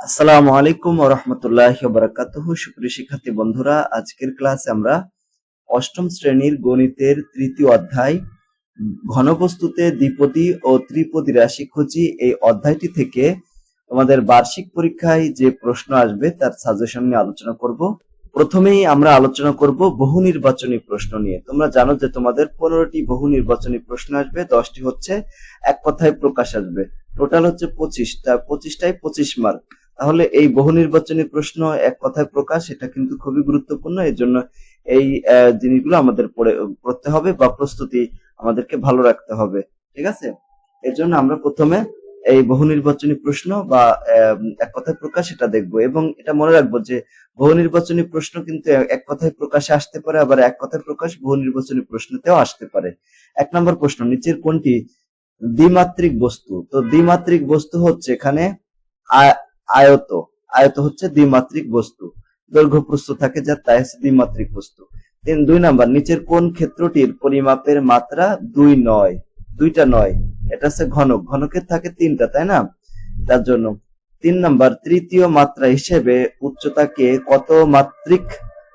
আসসালামু আলাইকুম রহমতুল্লাহ বারাকাতুহ। সুপ্রিয় শিক্ষার্থী বন্ধুরা, আজকের ক্লাসে আমরা অষ্টম শ্রেণির গণিতের তৃতীয় অধ্যায়, ঘনবস্তুতে দ্বিপদী ও ত্রিপদী রাশি খুঁজি। এই অধ্যায়টি থেকে তোমাদের বার্ষিক পরীক্ষায় যে প্রশ্ন আসবে, তার সাজেশন নিয়ে আলোচনা করব। প্রথমেই আমরা আলোচনা করব বহু নির্বাচনী প্রশ্ন নিয়ে। তোমরা জানো যে তোমাদের পনেরোটি বহু নির্বাচনী প্রশ্ন আসবে, দশটি হচ্ছে এক কথায় প্রকাশ আসবে। টোটাল হচ্ছে পঁচিশটা, পঁচিশটায় পঁচিশ মার্ক। তাহলে এই বহু নির্বাচনী প্রশ্ন এক কথায় প্রকাশ, এটা কিন্তু খুবই গুরুত্বপূর্ণ। এর জন্য এই জিনিসগুলো আমাদের পড়ে, পড়তে হবে বা প্রস্তুতি আমাদেরকে ভালো রাখতে হবে। ঠিক আছে? এর জন্য আমরা প্রথমে এই বহু নির্বাচনী প্রশ্ন বা এক কথায় প্রকাশ এটা দেখব এবং এটা মনে রাখব যে বহু নির্বাচনী প্রশ্ন কিন্তু এক কথায় প্রকাশে আসতে পারে, আবার এক কথায় প্রকাশ বহু নির্বাচনী প্রশ্নতেও আসতে পারে। এক নম্বর প্রশ্ন, নিচের কোনটি? দ্বিমাত্রিক বস্তু। তো দ্বিমাত্রিক বস্তু হচ্ছে এখানে আয়ত। আয়ত হচ্ছে দ্বিমাত্রিক বস্তু। দৈর্ঘ্য প্রস্থ থাকে যা তাই হচ্ছে দ্বিমাত্রিক বস্তু। তিন, দুই নাম্বার, নিচের কোন ক্ষেত্রটির পরিমাপের মাত্রা দুই নয়? দুইটা নয়। এটা হচ্ছে ঘনক। ঘনকের থাকে তিনটা, তাই না? তার জন্য। তিন নাম্বার, তৃতীয় মাত্রা হিসেবে উচ্চতাকে কত মাত্রিক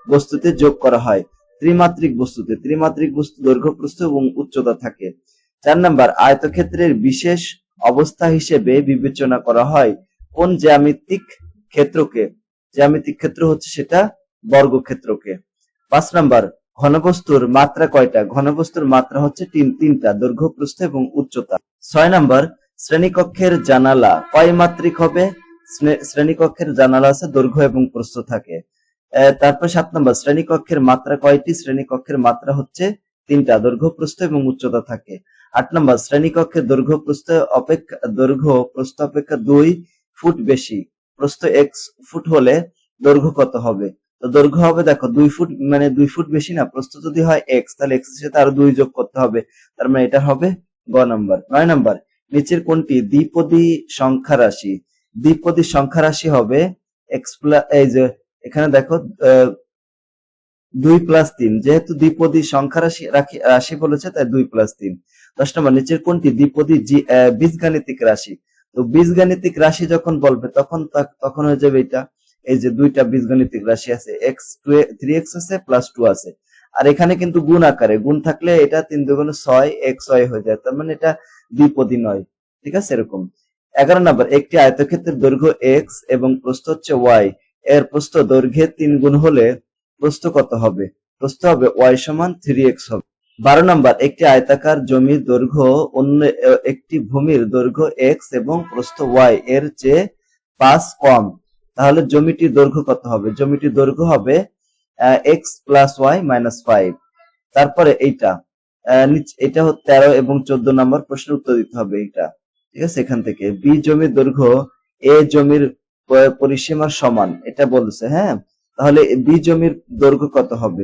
বস্তুতে যোগ করা হয়? ত্রিমাত্রিক বস্তুতে। ত্রিমাত্রিক বস্তু দৈর্ঘ্য প্রস্থ এবং উচ্চতা থাকে। চার নাম্বার, আয়তক্ষেত্রের বিশেষ অবস্থা হিসেবে বিবেচনা করা হয়। কোন জ্যামিতিক ক্ষেত্রকে? জ্যামিতিক ক্ষেত্র হচ্ছে সেটা বর্গক্ষেত্রকে। পাঁচ নাম্বার, ঘনবস্তুর মাত্রা কয়টা? ঘনবস্তুর মাত্রা হচ্ছে তিন তিনটা, দৈর্ঘ্য, প্রস্থ এবং উচ্চতা। ছয় নাম্বার, শ্রেণীকক্ষের জানালা কয় মাত্রিক হবে? শ্রেণীকক্ষের জানালা আছে, দৈর্ঘ্য এবং প্রস্থ থাকে। তারপর সাত নম্বর, শ্রেণীকক্ষের মাত্রা কয়টি? শ্রেণীকক্ষের মাত্রা হচ্ছে তিনটা, দৈর্ঘ্য, প্রস্থ এবং উচ্চতা থাকে। আট নম্বর, শ্রেণীকক্ষের দৈর্ঘ্য, প্রস্থ অপেক্ষা দৈর্ঘ্য, প্রস্থ অপেক্ষা দুই ফুট বেশি। প্রস্থ এক্স ফুট হলে দৈর্ঘ্য কত হবে? তো দৈর্ঘ্য হবে দেখো, দুই ফুট মানে দুই ফুট বেশি না, প্রস্থ যদি হয় এক্স তাহলে এক্সের সাথে আরও দুই যোগ করতে হবে। তার মানে এটা হবে গ নাম্বার। নয় নাম্বার, নিচের কোনটি? দ্বিপদী সংখ্যা রাশি। দ্বিপদী সংখ্যা রাশি হবে এক্স প্লাস এই যে এখানে দেখো দুই প্লাস তিন। যেহেতু দ্বিপদী সংখ্যা রাশি রাশি বলেছে, তাই দুই প্লাস তিন। দশ নম্বর, নিচের কোনটি? দ্বিপদী বীজগাণিতিক রাশি। তো বীজগাণিতিক রাশি যখন বলবে, তখন তখন হয়ে যাবে এটা, এই যে দুইটা বীজগাণিতিক রাশি আছে এক্স টু থ্রি এক্স আছে প্লাস টু আছে। আর এখানে কিন্তু গুণ আকারে, গুণ থাকলে এটা তিন দুগুণ ছয় এক্স ছয় হয়ে যায়, তার মানে এটা দ্বিপদী নয়, ঠিক আছে, এরকম। এগারো নম্বর, একটি আয়তক্ষেত্রের দৈর্ঘ্য এক্স এবং প্রস্থ হচ্ছে ওয়াই এর প্রস্থ দৈর্ঘ্যের তিন গুণ হলে প্রস্থ কত হবে? প্রস্থ হবে ওয়াই সমান থ্রি এক্স হবে। বারো নম্বর, একটি আয়তাকার জমির দৈর্ঘ্য অন্য একটি ভূমির দৈর্ঘ্য এক্স এবং প্রস্থ ওয়াই এর চেয়ে পাঁচ কম। তাহলে জমিটির দৈর্ঘ্য কত হবে? জমিটির দৈর্ঘ্য হবে x plus y minus five তারপরে এইটা এটা তেরো এবং চোদ্দ নম্বর প্রশ্নের উত্তর দিতে হবে এটা ঠিক আছে? এখান থেকে। বি জমির দৈর্ঘ্য এ জমির পরিসীমার সমান, এটা বলছে হ্যাঁ? তাহলে বি জমির দৈর্ঘ্য কত হবে?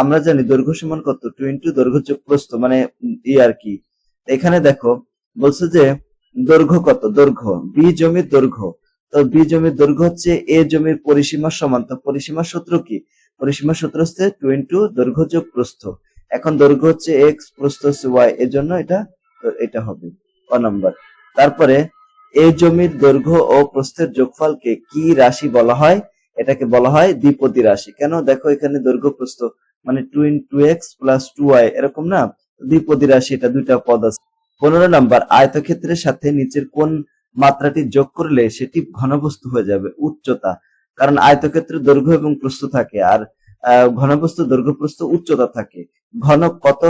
আমরা জানি দৈর্ঘ্য সমান কত? টু ইন্টু দৈর্ঘ্য মানে ই আর কি। এখানে দেখো, বলছে যে দৈর্ঘ্য কত? দৈর্ঘ্য বি জমির দৈর্ঘ্য। তো বি জমির দৈর্ঘ্য হচ্ছে এ জমির পরিসীমার সমান। তো পরিসীমার সূত্র কি? পরিসীমার সূত্র হচ্ছে টু ইন্টু দৈর্ঘ্য যোগ প্রস্থ। এখন দৈর্ঘ্য হচ্ছে এক্স প্রস্থ হচ্ছে ওয়াই এর জন্য এটা এটা হবে ক নাম্বার। তারপরে এ জমির দৈর্ঘ্য ও প্রস্থের যোগফলকে কি রাশি বলা হয়? এটাকে বলা হয় দ্বিপদী রাশি। কেন? দেখো এখানে দৈর্ঘ্য প্রস্থ মানে two into x plus two y এরকম না? দ্বিপদী রাশি, এটা দুইটা পদ আছে। পনেরো নাম্বার, আয়তক্ষেত্রের সাথে নিচের কোন মাত্রাটি যোগ করলে সেটি ঘনবস্তু হয়ে যাবে, উচ্চতা। কারণ আয়তক্ষেত্রের দৈর্ঘ্য এবং প্রস্থ থাকে, আর ঘনবস্তু, দৈর্ঘ্য প্রস্থ, উচ্চতা থাকে। ঘনক কত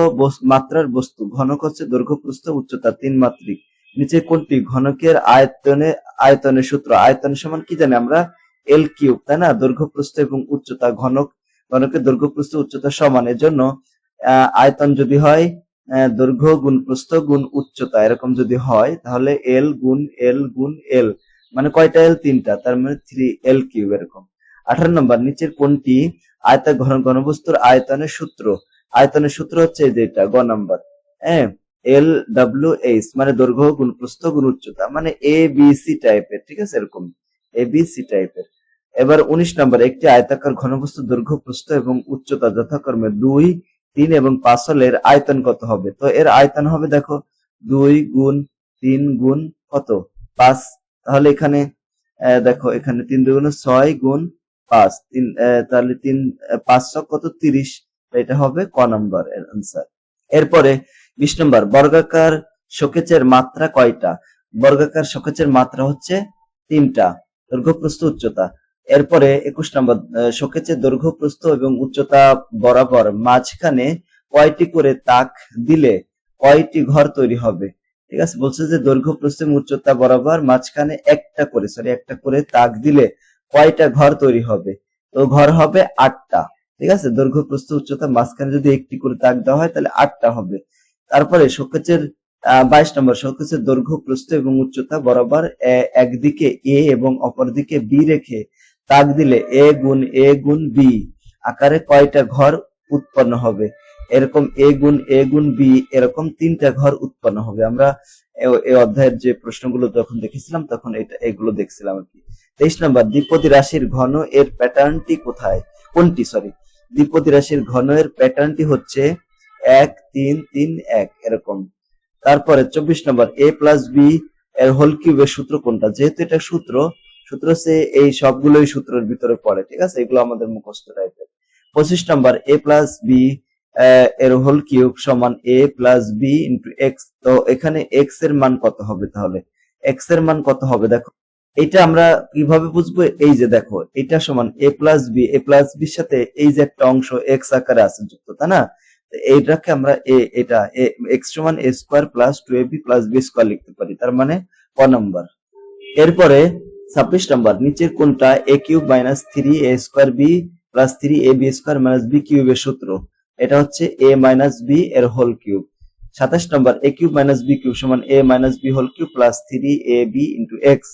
মাত্রার বস্তু? ঘনক হচ্ছে দৈর্ঘ্য প্রস্থ, উচ্চতা তিন মাত্রিক। নিচে কোনটি? ঘনকের আয়তনে, আয়তনের সূত্র। আয়তন সমান কি জানি আমরা? এল কিউব তাই না? দৈর্ঘ্য প্রস্থ এবং উচ্চতা ঘনক ঘনকের দৈর্ঘ্য প্রস্থ উচ্চতা সমান। এর জন্য আয়তন যদি হয় দৈর্ঘ্য গুণ প্রস্থ গুণ উচ্চতা, এরকম যদি হয়, তাহলে এল গুণ এল গুণ এল মানে কয়টা এল তিনটা, তার মানে থ্রি এল কিউব এরকম। আঠারো নম্বর, নিচের কোনটি? আয়তা ঘন, ঘনবস্তুর আয়তনের সূত্র। আয়তনের সূত্র হচ্ছে এই যে এটা, গ নাম্বার। হ্যাঁ? এল ডাব্লিউ এইচ মানে দৈর্ঘ্য গুণ প্রস্থ গুণ উচ্চতা মানে এ বি সি টাইপের ঠিক আছে? এরকম। এ বি সি টাইপের এবার উনিশ নম্বর একটি আয়তাকার ঘনবস্তু দৈর্ঘ্য প্রস্থ এবং উচ্চতা যথাক্রমে দুই তিন এবং পাঁচ হলে আয়তন কত হবে? তো এর আয়তন হবে দেখো দুই গুণ তিন গুণ কত? পাঁচ। তাহলে এখানে দেখো এখানে তিন দুগুণ ছয় গুণ পাঁচ। তিন তাহলে তিন আহ, পাঁচ ছক কত? তিরিশ। এটা হবে ক নম্বর এর আনসার এরপরে বিশ নম্বর বর্গাকার শোকেচের মাত্রা কয়টা? বর্গাকার শোকেচের মাত্রা হচ্ছে তিনটা। দৈর্ঘ্য প্রস্থ উচ্চতা। এরপরে একুশ নম্বর শোকেচের দৈর্ঘ্য, প্রস্থ এবং উচ্চতা বরাবর মাঝখানে কয়টি করে তাক দিলে কয়টি ঘর তৈরি হবে? ঠিক আছে, বলছে যে দৈর্ঘ্য, প্রস্থ এবং উচ্চতা বরাবর মাঝখানে একটা করে সরি একটা করে তাক দিলে কয়টা ঘর তৈরি হবে? তো ঘর হবে আটটা। ঠিক আছে, দৈর্ঘ্য, প্রস্থ, উচ্চতা মাঝখানে যদি একটি করে তাক দেওয়া হয়, তাহলে আটটা হবে। তারপরে শোকেচের বাইশ নম্বর শোকেচের দৈর্ঘ্য, প্রস্থ এবং উচ্চতা বরাবর একদিকে এ এবং অপরদিকে বি রেখে তাক দিলে এ গুণ এ গুণ, বি। আকারে কয়টা ঘর উৎপন্ন হবে? এরকম এ গুণ এ গুণ, বি, এরকম তিনটা ঘর উৎপন্ন হবে। আমরা এই অধ্যায়ের যে প্রশ্নগুলো যখন দেখেছিলাম, তখন এটা এগুলো দেখছিলাম আর কি। তেইশ নম্বর, দ্বিপদী রাশির ঘন এর প্যাটার্নটি কোথায়? কোনটি? সরি দ্বিপতি রাশির ঘন এর প্যাটার্নটি হচ্ছে এক, তিন তিন, এক, এরকম। তারপরে চব্বিশ নম্বর, এ প্লাস বি এর হোল কিউবের সূত্র কোনটা? যেহেতু এটা সূত্র সূত্র হচ্ছে এই সবগুলোই সূত্রের ভিতরে পড়ে, ঠিক আছে? এগুলো আমাদের মুখস্থ টাইপের পঁচিশ নম্বর, এ প্লাস বি এর হোল কিউব সমান a plus b into x. তো এখানে এক্সের মান কত হবে তাহলে? এক্সের মান কত হবে? দেখো, এটা আমরা কীভাবে বুঝব? এই যে দেখো, এটা সমান a plus b. A plus বির সাথে এই যে একটা অংশ এক্স আকারে আছে যুক্ত, তাই না? এইটাকে আমরা এ, এটা এক্স সমান a square plus two a b plus b square লিখতে পারি, তার মানে ক নম্বর। এরপরে ছাব্বিশ নম্বর, নিচের কোনটা? A cube minus three a square b plus three a b square minus b কিউবের সূত্র। এটা হচ্ছে এ মাইনাস বি এর হোল কিউব সাতাশ নম্বর a cube minus b cube সমান a minus b whole cube plus three a b into x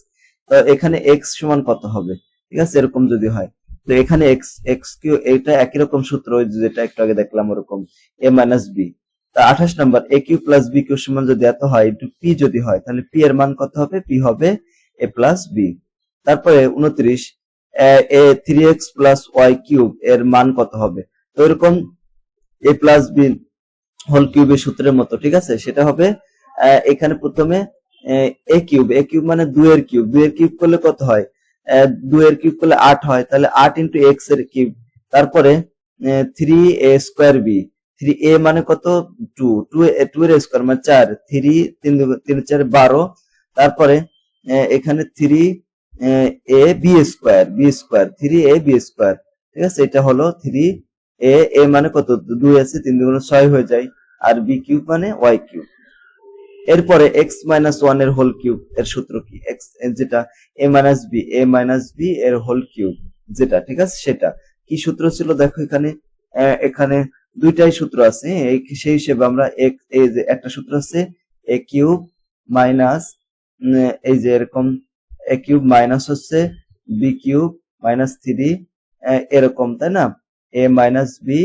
তো এখানে x সমান কত হবে? ঠিক আছে, এরকম যদি হয়। তো এখানে এক্স এক্স কিউ এটা একই রকম সূত্র যেটা একটু আগে দেখলাম ওরকম। এ মাইনাস বি তা আঠাশ নম্বর a cube plus b cube সমান যদি এত হয় ইন্টু পি যদি হয়, তাহলে পি এর মান কত হবে? পি হবে এ প্লাস বি তারপরে উনত্রিশ, a three x plus y cube এর মান কত হবে? তো এরকম এ প্লাস বি হোল কিউবের সূত্রের মতো, ঠিক আছে? সেটা হবে এখানে প্রথমে, এ কিউব এ কিউব মানে দুইয়ের কিউব দুইয়ের কিউব করলে কত হয়? দুই এর কিউব করলে আট হয়, তাহলে আট ইন্টু এক্সের কিউব তারপরে three a square b three a মানে কত? টু টু টু এর স্কোয়ার মানে চার থ্রি তিন তিন, চার, বারো, তারপরে এখানে three a b square b square, three a, b square, ঠিক আছে? এটা হলো থ্রি এ এ মানে কত? দুই আছে, তিন দুগুণ ছয় হয়ে যায়। আর বি কিউব মানে ওয়াই কিউব। এরপরে এক্স মাইনাস ওয়ানের হোল কিউব, এর সূত্র কি? এক্স যেটা, a minus b, a minus b এর হোল কিউব যেটা, ঠিক আছে? সেটা। কি সূত্র ছিল? দেখো এখানে এখানে দুইটাই সূত্র আছে। সেই হিসেবে আমরা একটা সূত্র আছে, এ কিউব মাইনাস এই যে এরকম এ কিউব মাইনাস হচ্ছে বি কিউব মাইনাস থ্রি এরকম, তাই না? A minus b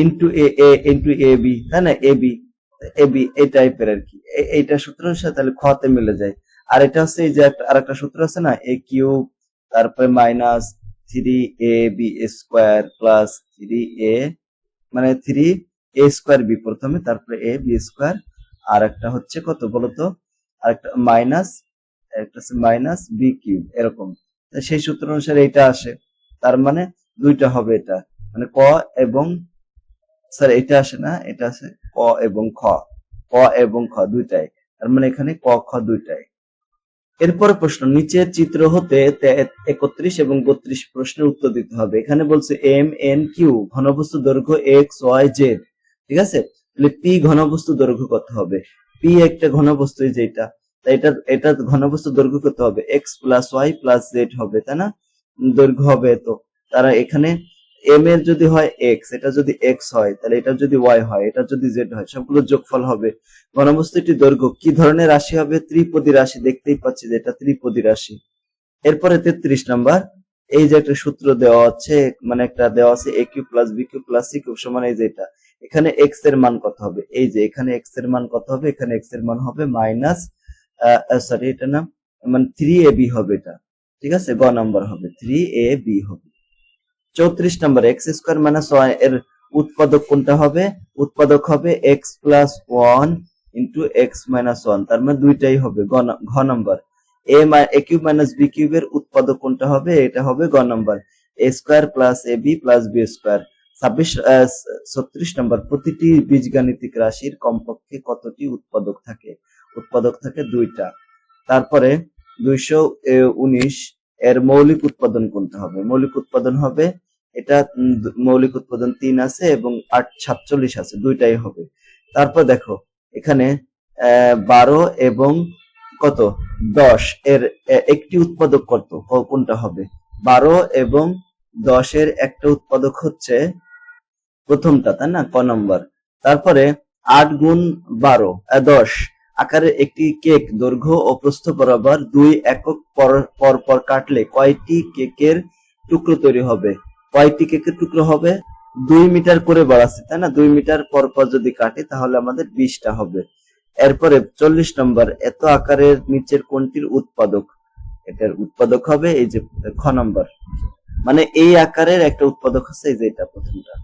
into a a into a b তাই না? এ বি এ বি এই টাইপের আর কি। এইটা সূত্রের সাথে তাহলে খতে মিলে যায়। আর এটা হচ্ছে এই যে আর একটা সূত্র আছে না? এ কিউব তারপরে minus three a b square plus three a মানে থ্রি এ স্কোয়ার বি প্রথমে, তারপরে এ বি স্কোয়ার আর একটা হচ্ছে কত বলতো? আর একটা মাইনাস মাইনাস বি কিউব এরকম। সেই সূত্র অনুসারে এটা আসে। তার মানে দুইটা হবে এটা। মানে ক এবং স্যার এটা আসে না, এটা আছে ক এবং খ। ক এবং খ দুইটাই। তার মানে এখানে ক, খ দুইটাই। এরপরে প্রশ্ন, নিচের চিত্র হতে একত্রিশ এবং বত্রিশ প্রশ্নের উত্তর দিতে হবে। এখানে বলছে এম এন কিউ ঘনবস্তু দৈর্ঘ্য এক্স ওয়াই জেড ঠিক আছে? তাহলে পি ঘনবস্তু দৈর্ঘ্য কত হবে? পি একটা ঘনবস্তু, এই যে এটা এটা ঘনবস্তু দৈর্ঘ্য কত হবে। X plus y plus z হবে, তাই না? দৈর্ঘ্য হবে তো তারা এখানে এম এর যদি হয় এক্স এটা যদি এক্স হয়, তাহলে এটা যদি ওয়াই হয়, এটা যদি জেড হয়, সবগুলো যোগফল হবে। ঘনবস্তুটির দৈর্ঘ্য। কি ধরনের রাশি হবে? ত্রিপদী রাশি, দেখতেই পাচ্ছি যে এটা ত্রিপদী রাশি। এরপরে তেত্রিশ নাম্বার। এই যে একটা সূত্র দেওয়া আছে মানে একটা দেওয়া আছে a cube plus b cube plus c cube সমান এই যে এটা। এখানে এক্সের মান কত হবে? এই যে এখানে এক্সের মান কত হবে? এখানে এক্সের মান হবে মাইনাস সরি এটা না মানে থ্রি এ বি হবে এটা, ঠিক আছে? গ নাম্বার হবে থ্রি এ বি হবে। চৌত্রিশ নাম্বার এক্স স্কোয়ার মাইনাস ওয়ানের উৎপাদক কোনটা হবে? উৎপাদক হবে x plus one into x minus one তার মানে দুইটাই হবে ঘ number. A a cube minus b কিউবের উৎপাদক কোনটা হবে? এটা হবে গ নম্বর। A square plus a b plus b square ছাব্বিশ ছত্রিশ নম্বর, প্রতিটি বীজগাণিতিক রাশির কমপক্ষে কতটি উৎপাদক থাকে? উৎপাদক থাকে দুইটা। তারপরে দুইশো উনিশ এর মৌলিক উৎপাদন কোনটা হবে? মৌলিক উৎপাদন হবে, এটা মৌলিক উৎপাদন তিন আছে এবং আট সাতচল্লিশ আছে, দুইটাই হবে। তারপর দেখো, এখানে বারো এবং কত? দশ এর একটি উৎপাদক কত? কোনটা হবে? বারো এবং দশের একটা উৎপাদক হচ্ছে প্রথমটা, তাই না? ক নম্বর। তারপরে আট গুণ বারো দশ। আকারের একটি কেক, দৈর্ঘ্য ও প্রস্থ বরাবর দুই একক পর পর কাটলে কয়টি কেকের টুকরো তৈরি হবে? কয়টি কেকের টুকরো হবে? দুই মিটার করে বাড়াচ্ছে, তাই না? দুই মিটার পর পর যদি কাটে, তাহলে আমাদের বিশটা হবে। এরপরে চল্লিশ নম্বর, এত আকারের নিচের কোনটির উৎপাদক? এটার উৎপাদক হবে এই যে খ নম্বর। মানে এই আকারের একটা উৎপাদক আছে, এই যে এটা প্রথমটা।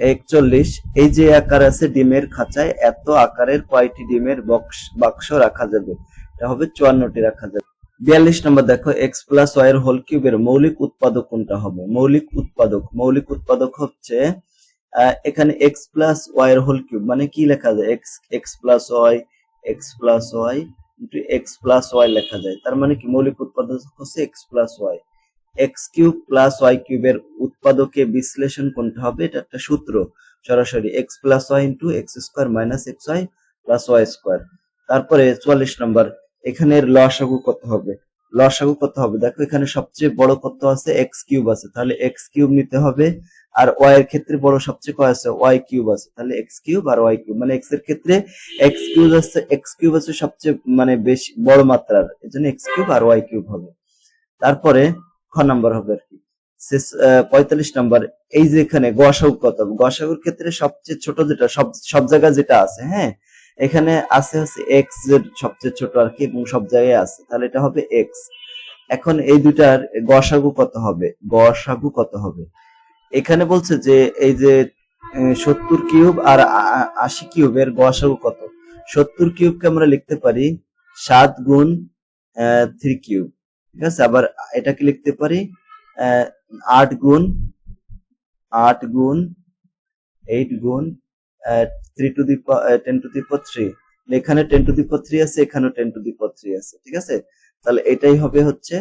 একচল্লিশ, এই যে আকার আছে ডিমের খাঁচায়, এত আকারের কয়টি ডিমের বক্স বাক্স রাখা যাবে? এটা হবে চুয়ান্নটি রাখা যাবে। বিয়াল্লিশ নম্বর দেখো এক্স প্লাস ওয়াই এর হোল কিউবের মৌলিক উৎপাদক কোনটা হবে? মৌলিক উৎপাদক। মৌলিক উৎপাদক হচ্ছে এখানে এক্স প্লাস ওয়াই এর হোল কিউব মানে কি লেখা যায়? X x plus y x plus y x plus y লেখা যায়। তার মানে কি? মৌলিক উৎপাদক হচ্ছে x plus y x cube plus y কিউবের উৎপাদকে বিশ্লেষণ করতে হবে? এটা একটা সূত্র। সরাসরি x plus y into x square minus x y plus y square. তারপরে চুয়াল্লিশ নম্বর এখানে লসাগু কত হবে? লসাগু কত হবে? দেখো, এখানে সবচেয়ে বড় কত আছে? এক্স কিউব আছে। তাহলে এক্স কিউব নিতে হবে, আর ওয়াই এর ক্ষেত্রে বড় সবচেয়ে কয় আছে? ওয়াই কিউব আছে। তাহলে এক্স কিউব আর ওয়াই কিউব। মানে এক্সের ক্ষেত্রে এক্স কিউব আছে, এক্স কিউব আছে সবচেয়ে মানে বেশি, বড় মাত্রার। এই জন্য এক্স কিউব আর ওয়াই কিউব হবে। তারপরে খ নাম্বার হবে আর কি। পঁয়তাল্লিশ নাম্বার, এই যে এখানে গসাগু কত গসাগুর ক্ষেত্রে সবচেয়ে ছোট যেটা, সব সব জায়গায় যেটা আছে হ্যাঁ? এখানে আছে হচ্ছে এক্সের সবচেয়ে ছোট আর কি, এবং সব জায়গায় আছে। তাহলে এটা হবে এক্স এখন এই দুটার গসাগু কত হবে? গসাগু কত হবে? এখানে বলছে যে, এই যে সত্তর কিউব আর আশি কিউবের গসাগু কত? সত্তর কিউবকে আমরা লিখতে পারি সাত গুণ থ্রি কিউব। ঠিক আছে? আবার এটাকে লিখতে পারি আট গুণ আট গুণ এইট গুণ three to the ten to the three এখানে টেন টু দি থ্রি আছে, এখানেও টেন টু দি থ্রি আছে, ঠিক আছে? তাহলে এটাই হবে হচ্ছে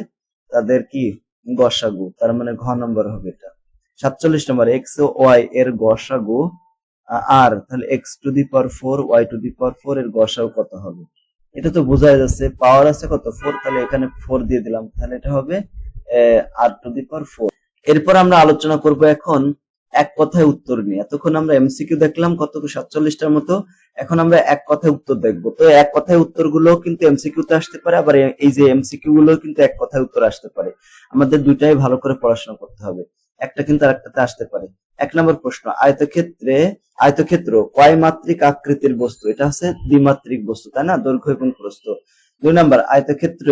তাদের কি? গসাগু। তার মানে ঘ নম্বর হবে এটা। সাতচল্লিশ নম্বর এক্স ও ওয়াই এর গসাগু আর তাহলে x to the power four y to the power four এর গসাগু কত হবে? এটা তো বোঝাই যাচ্ছে পাওয়ার আছে কত? ফোর তাহলে এখানে ফোর দিয়ে দিলাম। তাহলে এটা হবে আর টু দি পাওয়ার ফোর এরপর আমরা আলোচনা করব এখন এক কথায় উত্তর নিয়ে। এতক্ষণ আমরা এমসিকিউ দেখলাম কত সাতচল্লিশটার মতো। এখন আমরা এক কথায় উত্তর দেখব। তো এক কথায় উত্তরগুলো কিন্তু এমসিকিউ তে আসতে পারে, আবার এই যে এমসিকিউ গুলো কিন্তু এক কথায় উত্তর আসতে পারে। আমাদের দুইটাই ভালো করে পড়াশোনা করতে হবে। একটা কিন্তু আরেকটাতে আসতে পারে। এক নম্বর প্রশ্ন, আয়তক্ষেত্রে, আয়তক্ষেত্র কয় মাত্রিক আকৃতির বস্তু? এটা হচ্ছে দ্বিমাত্রিক বস্তু, তাই না? দৈর্ঘ্য এবং প্রস্থ। দুই নম্বর, আয়তক্ষেত্র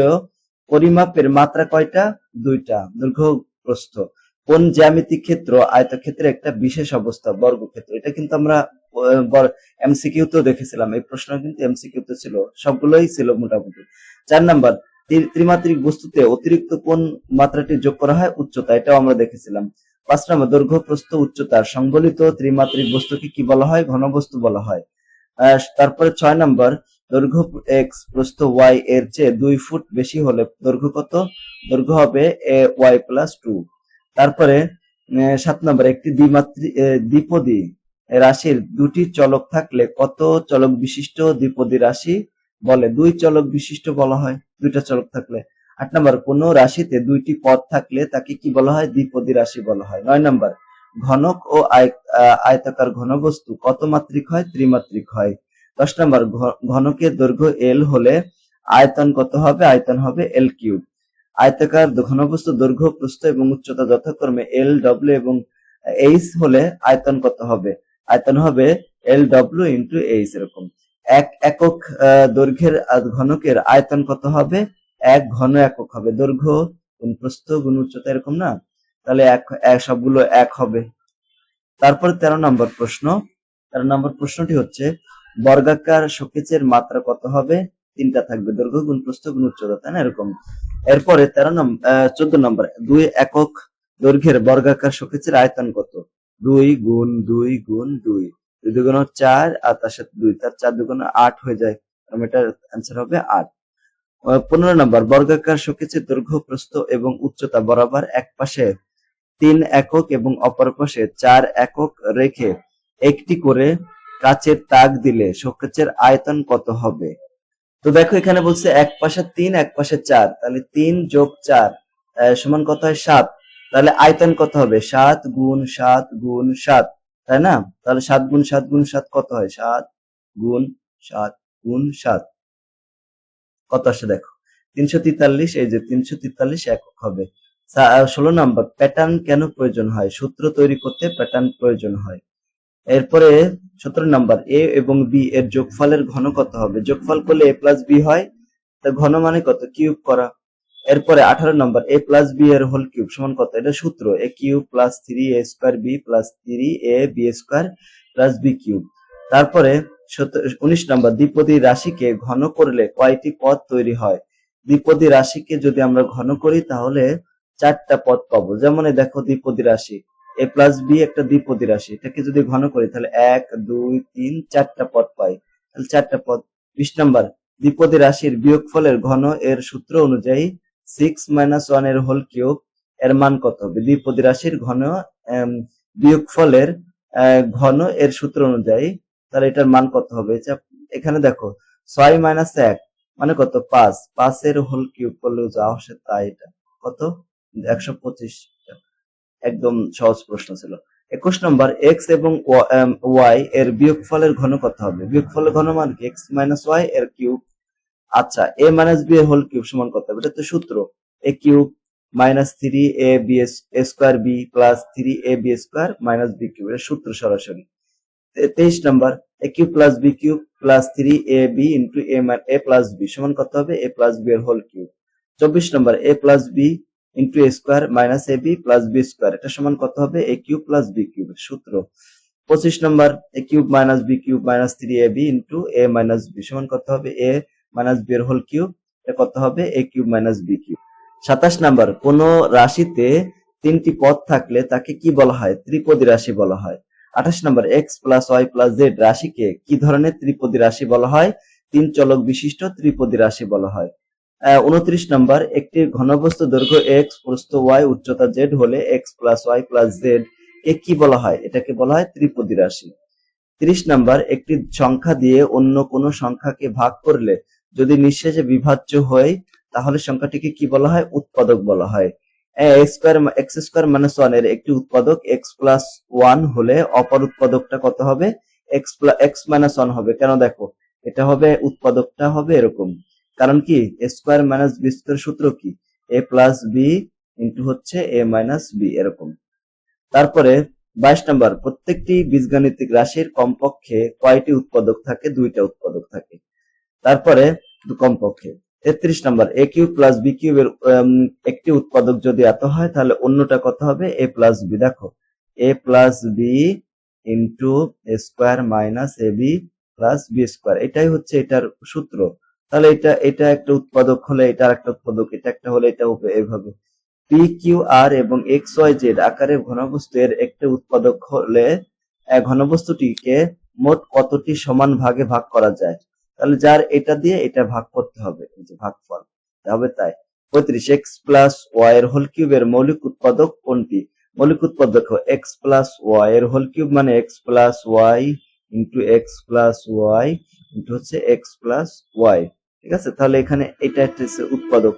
পরিমাপের মাত্রা কয়টা? দুইটা, দৈর্ঘ্য প্রস্থ। কোন জ্যামিতিক ক্ষেত্র আয়তক্ষেত্রের একটা বিশেষ অবস্থা? বর্গক্ষেত্র। এটা কিন্তু আমরা এমসিকিউ তো দেখেছিলাম। এই প্রশ্ন কিন্তু এমসিকিউ তে ছিল। সবগুলোই ছিল মোটামুটি। চার নাম্বার ত্রিমাত্রিক বস্তুতে অতিরিক্ত কোন মাত্রাটি যোগ করা হয় উচ্চতা এটাও আমরা দেখেছিলাম। পাঁচ নম্বর দৈর্ঘ্য প্রস্থ উচ্চতা। সংবলিত ত্রিমাত্রিক বস্তুকে কি বলা হয়? ঘনবস্তু বলা হয়। তারপরে ছয় নম্বর দৈর্ঘ্য এক্স প্রস্থ ওয়াই এর চেয়ে দুই ফুট বেশি হলে দৈর্ঘ্য কত? দৈর্ঘ্য হবে এ ওয়াই প্লাস টু তারপরে সাত নম্বর একটি দ্বিমাত্রি আহ, দ্বিপদী রাশির দুটি চলক থাকলে কত চলক বিশিষ্ট দ্বিপদী রাশি? বলে দুই চলক বিশিষ্ট বলা হয়, দুইটা চলক থাকলে। আট নম্বর, কোন রাশিতে দুইটি পদ থাকলে তাকে কি বলা হয়? দ্বিপদী রাশি বলা হয়। নয় নম্বর, ঘনক ও আয়তাকার ঘনবস্তু কত মাত্রিক হয়? ত্রিমাত্রিক হয়। দশ নম্বর ঘনকের দৈর্ঘ্য এল হলে আয়তন কত হবে? আয়তন হবে এল কিউব। আয়তাকার ঘনবস্তু দৈর্ঘ্য, প্রস্থ এবং উচ্চতা যথাক্রমে এল ডব্লিউ এবং এইচ হলে আয়তন কত হবে? আয়তন হবে এল ডব্লিউ ইন্টু এইচ এরকম। এক একক দৈর্ঘ্যের ঘনকের আয়তন কত হবে? এক ঘন একক হবে। দৈর্ঘ্য গুণ প্রস্থ গুণ উচ্চতা এরকম না? তাহলে এক সবগুলো এক হবে। তারপরে তেরো নম্বর প্রশ্ন। তেরো নম্বর প্রশ্নটি হচ্ছে, বর্গাকার শোকেচের মাত্রা কত হবে? তিনটা থাকবে। দৈর্ঘ্য গুণ প্রস্থ গুণ উচ্চতা, তাই না? এরকম। এরপরে তেরো নম্বর চোদ্দ নম্বর, দুই একক দৈর্ঘ্যের বর্গাকার শোকেসের আয়তন কত? দুই গুণ দুই গুণ দুই। দুগুণ চার, আর তার সাথে দুই। তার চার দুগুণ আট হয়ে যায়। এটার অ্যান্সার হবে আট। পনেরো নম্বর, বর্গাকার শোকেসের দৈর্ঘ্য, প্রস্থ এবং উচ্চতা বরাবর এক পাশে তিন একক এবং অপর পাশে চার একক রেখে একটি করে কাচের তাক দিলে শোকেসের আয়তন কত হবে? তো দেখো, এখানে বলছে এক পাশে তিন, এক পাশে চার। তাহলে তিন যোগ চার সমান কত হয় সাত? তাহলে আয়তন কত হবে? সাত গুণ সাত গুণ সাত। তাই না? তাহলে সাত গুণ সাত গুণ সাত কত হয়? সাত গুণ সাত গুণ সাত। কত আসে দেখো? তিনশো তেতাল্লিশ, এই যে তিনশো তেতাল্লিশ একক হবে। ষোলো নম্বর প্যাটার্ন কেন প্রয়োজন হয়? সূত্র তৈরি করতে প্যাটার্ন প্রয়োজন হয়। এরপরে সতেরো নাম্বার এ এবং বি এর যোগফলের ঘন কত হবে। যোগফল করলে এ প্লাস বি হয়, তা ঘন মানে কত? কিউব করা। এরপরে আঠারো নম্বর এ প্লাস বি এর হোল কিউব সমান কত? এটা সূত্র a cube plus three a square b plus three a b square plus b cube তারপরে উনিশ নম্বর, দ্বিপদী রাশিকে ঘন করলে কয়টি পদ তৈরি হয়? দ্বিপদী রাশিকে যদি আমরা ঘন করি, তাহলে চারটা পদ পাবো। যেমন দেখো দ্বিপদী রাশি এ প্লাস বি একটা দ্বিপদী রাশি, এটাকে যদি ঘন করি, তাহলে এক, দুই, তিন, চারটা পদ পাই। তাহলে চারটা পদ। বিশ নম্বর, দ্বিপদী রাশির বিয়োগফলের ঘন এর সূত্র অনুযায়ী সিক্স মাইনাস ওয়ানের হোল কিউব এর মান কত? হবে দ্বিপদী রাশির ঘন বিয়োগফলের ঘন এর সূত্র অনুযায়ী, তাহলে এটার মান কত হবে? এখানে দেখো, ছয় মাইনাস এক মানে কত? পাঁচ। পাঁচের হোল কিউব করলেও যা আসে তাই এটা। কত? একশো পঁচিশ। একদম সহজ প্রশ্ন ছিল। একুশ নম্বর এক্স এবং ওয়াই এর বিয়োগফলের ঘন কত হবে? বিয়োগফলের ঘন মান কি? এক্স মাইনাস ওয়াই এর কিউব আচ্ছা a minus b whole cube সমান কত হবে, এটা তো সূত্র। A cube minus three a b square b plus three a b square minus b cube এটা সূত্র সরাসরি। তেইশ নম্বর a cube plus b cube plus three a b into a a plus b সমান কত হবে এ প্লাস বি এর whole cube চব্বিশ নম্বর a plus b into a square minus a b plus b square এটা সমান কত হবে a cube plus b cube সূত্র। পঁচিশ নম্বর a cube minus b cube minus three a b into a minus b সমান কত হবে এ মাইনাস বি এর হোল কিউব এটা কত হবে? A cube minus b cube সাতাশ নাম্বার, কোন রাশিতে তিনটি পদ থাকলে তাকে কি বলা হয়? ত্রিপদী রাশি বলা হয়। আঠাশ নম্বর x plus y plus z রাশিকে কি ধরনের ত্রিপদী রাশি বলা হয়? তিন চলক বিশিষ্ট ত্রিপদী রাশি বলা হয়। উনত্রিশ নম্বর, একটি ঘনবস্তু দৈর্ঘ্য এক্স প্রস্থ ওয়াই উচ্চতা জেড হলে x plus y plus z কে কি বলা হয়? এটাকে বলা হয় ত্রিপদী রাশি। তিরিশ নাম্বার, একটি সংখ্যা দিয়ে অন্য কোনো সংখ্যাকে ভাগ করলে যদি নিঃশেষে বিভাজ্য হয়, তাহলে সংখ্যাটিকে কি বলা হয়? উৎপাদক বলা হয়। স্কোয়ার এক্স স্কোয়ার মাইনাস ওয়ানের একটি উৎপাদক এক্স প্লাস ওয়ান হলে অপর উৎপাদকটা কত হবে? এক্স এক্স মাইনাস ওয়ান হবে। কেন দেখো? এটা হবে, উৎপাদকটা হবে এরকম। কারণ কি? স্কোয়ার মাইনাস বি সূত্র কি? এ প্লাস বি ইন্টু হচ্ছে এ মাইনাস বি, এরকম। তারপরে বাইশ নম্বর, প্রত্যেকটি বীজগাণিতিক রাশির কমপক্ষে কয়টি উৎপাদক থাকে? দুইটা উৎপাদক থাকে। তারপরে কমপক্ষে। তেত্রিশ নম্বর এ কিউব প্লাস বি কিউবের একটি উৎপাদক যদি এত হয়, তাহলে অন্যটা কত হবে? এ প্লাস বি দেখো a plus b into square minus a b plus b square এটাই হচ্ছে এটার সূত্র। তাহলে এটা এটা একটা উৎপাদক হলে এটা একটা উৎপাদক, এটা একটা হলে এটা হবে এভাবে। পি কিউ আর এবং এক্স ওয়াই জেড আকারের ঘনবস্তু এর একটা উৎপাদক হলে ঘনবস্তুটিকে মোট কতটি সমান ভাগে ভাগ করা যায়? তাহলে যার এটা দিয়ে এটা ভাগ করতে হবে, এই যে ভাগফল। হবে তাই। পঁয়ত্রিশ এক্স প্লাস ওয়াই এর হোল কিউবের মৌলিক উৎপাদক কোনটি? মৌলিক উৎপাদক এক্স প্লাস ওয়াই এর হোল কিউব মানে x plus y into x plus y into হচ্ছে এক্স প্লাস ওয়াই ঠিক আছে? তাহলে এখানে এটা হচ্ছে উৎপাদক।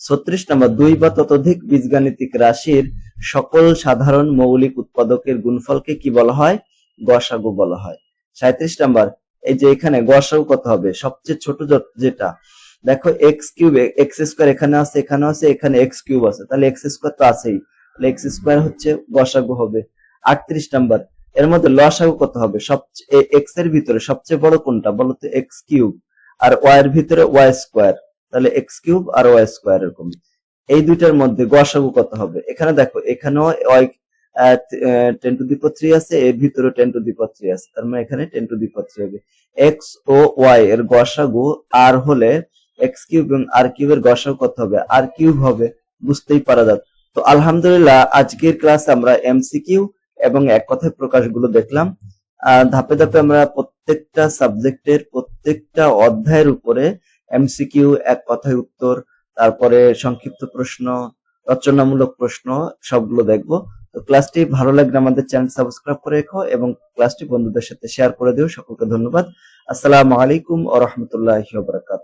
ছত্রিশ নম্বর, দুই বা ততোধিক বীজগাণিতিক রাশির সকল সাধারণ মৌলিক উৎপাদকের গুণফলকে কি বলা হয়? গসাগু বলা হয়। সাঁত্রিশ নাম্বার এই যে এখানে গসাগু কত হবে? সবচেয়ে ছোট যেটা। দেখো এক্স কিউব এক্স স্কোয়ার এখানে আছে এখানে আছে, এখানে এক্স কিউব আছে। তাহলে এক্স স্কোয়ার তো আছেই। তাহলে এক্স স্কোয়ার হচ্ছে গসাগু হবে। আটত্রিশ নাম্বার। এর মধ্যে লসাগু কত হবে? সবচেয়ে এক্সের ভিতরে সবচেয়ে বড় কোনটা? বলো তো এক্স কিউব আর ওয়াই এর ভিতরে ওয়াই স্কোয়ার তাহলে এক্স কিউব আর ওয়াই স্কোয়ার এরকম। এই দুইটার মধ্যে গসাগু কত হবে? এখানে দেখো, এখানেও y ten to the three আছে, এর ভিতরে টেন টু দি থ্রি আছে, তার মানে এখানে টেন টু দি থ্রি হবে। এক্স ও ওয়াই এর গসাগু আর হলে এক্স কিউব এবং আর কিউবের গসাগু কত হবে? আর কিউব হবে, বুঝতেই পারা যাক। তো আলহামদুলিল্লাহ, আজকের ক্লাসে আমরা এমসিকিউ এবং এক কথায় প্রকাশগুলো দেখলাম। ধাপে ধাপে আমরা প্রত্যেকটা সাবজেক্টের প্রত্যেকটা অধ্যায়ের উপরে এমসিকিউ এক কথায় উত্তর, তারপরে সংক্ষিপ্ত প্রশ্ন, রচনামূলক প্রশ্ন, সবগুলো দেখব। তো ক্লাসটি ভালো লাগলে আমাদের চ্যানেল সাবস্ক্রাইব করে রেখো এবং ক্লাসটি বন্ধুদের সাথে শেয়ার করে দিও। সকলকে ধন্যবাদ। আসসালামু আলাইকুম ও রহমতুল্লাহ বারাকাত